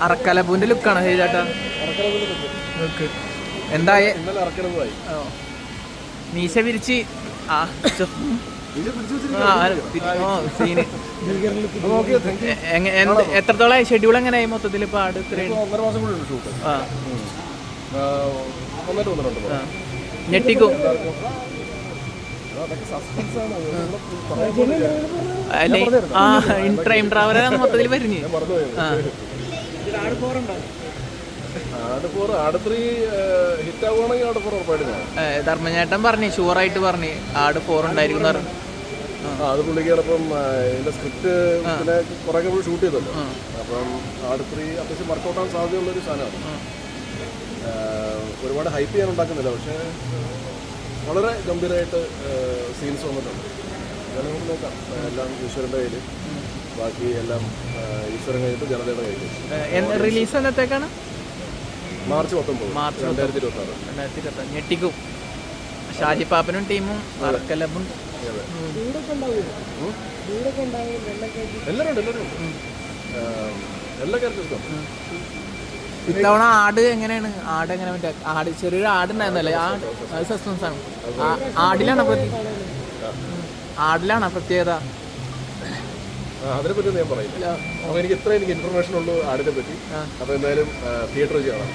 അറക്കലപ്പൂന്റെ ലുക്കാണ് ശരിയാട്ടാ ലുക്ക് എന്തായ. മീശ വിരിച്ച് ആ സീന്. വെച്ചിരിക്കുന്നു ഓക്കെ താങ്ക് യു എ- എങ്ങ- എന്ത് എത്രത്തോളമായി ഷെഡ്യൂൾ എങ്ങനെയായി മൊത്തത്തിൽ ഇപ്പൊ ആട്. ഞെട്ടിക്കും? അല്ലെ? ആ മൊത്തത്തിൽ വരുന്നേ ആ. ധർമ്മചേട്ടൻ പറഞ്ഞു ഷുവറായിട്ട് പറഞ്ഞു ആട് ഫോർ ഉണ്ടായിരിക്കും അത് പുള്ളിക്കാരപ്പം ഇതിന്റെ സ്ക്രിപ്റ്റ് പിന്നെ കുറെ ഷൂട്ട് ചെയ്തല്ലോ. അപ്പം ആട് ത്രീ അത്യാവശ്യം വർക്കൗട്ട് ആവാൻ സാധ്യതയുള്ള ഒരു സാധനമാണ്. ഒരുപാട് ഹൈപ്പ് ചെയ്യാൻ ഉണ്ടാക്കുന്നില്ല പക്ഷേ വളരെ ഗംഭീരമായിട്ട് സീൻസ് വന്നിട്ടുണ്ട്. നമുക്ക് നോക്കാം. എല്ലാം ഈശ്വരന്റെ കയ്യിൽ ബാക്കി എല്ലാം ഈശ്വരൻ കഴിഞ്ഞിട്ട് ജനതയുടെ കഴിഞ്ഞു റിലീസ് എന്നത്തേക്കാണ്? മാർച്ച് പത്തൊമ്പത് മാർച്ച് രണ്ടായിരത്തി ഇരുപത്തി ആറ് രണ്ടായിരത്തി ഇരുപത്തി ഞെട്ടിക്കും. ഷാജി പാപ്പനും ടീമും വർക്കലബും. എല്ലാവരും എല്ലാവരും എല്ലാ ക്യാരക്ടേഴ്സും ഇത്തവണ ആട് എങ്ങനെയാണ്? ആട് എങ്ങനെ മറ്റേ ആട് ചെറിയൊരു ആട് ഉണ്ടായിരുന്നല്ലേ ആ സസ്പെൻസ് ആണ്. ആടിലാണ് ആടിലാണോ പ്രത്യേക ആടിലാണോ പ്രത്യേകത. ആ, അതിനെപ്പറ്റി ഞാൻ പറയില്ല. അപ്പൊ എനിക്ക് ഇത്ര എനിക്ക് ഇൻഫർമേഷൻ ഉള്ളൂ ആടിനെ പറ്റി. അപ്പൊ എന്തായാലും തിയേറ്ററിൽ കാണാം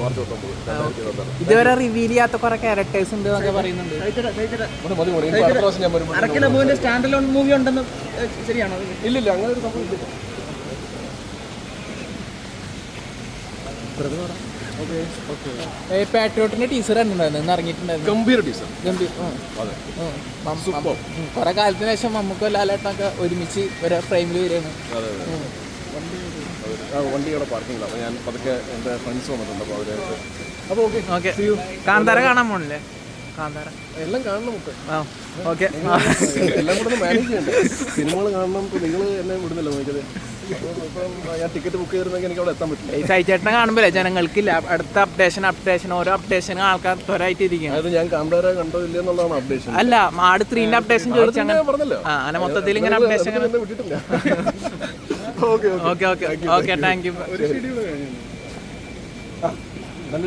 മാർച്ച് പത്തൊമ്പത് ഇതുവരെ റിവീൽ ചെയ്യാത്ത കുറെ ക്യാരക്ടേഴ്സ് ഉണ്ട് എന്നൊക്കെ പറയുന്നുണ്ട്. സ്റ്റാൻഡ് മൂവി ഉണ്ടെന്ന് ശരിയാണോ? ഇല്ലില്ല അങ്ങനെ ഒരു സംഭവം പാട്രിയോട്ടിന്റെ ടീച്ചർ ഇറങ്ങിയിട്ടുണ്ടായിരുന്നു. ടീച്ചർ ഗംഭീർ. കുറെ കാലത്തിന് ശേഷം നമുക്ക് ലാലേട്ടനൊക്കെ ഒരുമിച്ച് ഒരു ഫ്രെയിമിൽ വരികയാണ്. വണ്ടിയുടെ പാർക്കിങ്ങിലാണ് അപ്പോൾ ഞാൻ പതുക്കെ എന്റെ ഫ്രണ്ട്സ് വന്നിട്ടുണ്ട്. അപ്പോൾ അവരായിട്ട് അപ്പോൾ ഓക്കെ ഓക്കെ. കാന്താര കാണാൻ പോണില്ലേ? കാന്താര. എല്ലാം കാണണം ഓക്കെ. എല്ലാം കൂടെ മാനേജ് ചെയ്യണ്ടേ? സിനിമകൾ കാണണം നിങ്ങൾ എന്നെ വിടുന്നല്ലോ നോക്കിയത്. ഞാൻ ടിക്കറ്റ് ബുക്ക് ചെയ്തിരുന്നെങ്കിൽ എനിക്ക് അവിടെ എത്താൻ പറ്റില്ല. ഈ കാണുമ്പോഴേ ജനങ്ങൾക്കില്ല. അടുത്ത അപ്ഡേഷൻ അപ്ഡേഷൻ ഓരോ അപ്ഡേഷൻ ആൾക്കാർ ത്വരായിട്ട് അതായത് ഞാൻ കണ്ടോ ഇല്ല എന്നുള്ളതാണ് അപ്ഡേഷൻ അല്ല ആട് ത്രീന്റെ അപ്ഡേഷൻ ചോദിച്ചു അങ്ങനെ ആ മൊത്തത്തിൽ ഇങ്ങനെ updation okay okay okay thank you നല്ല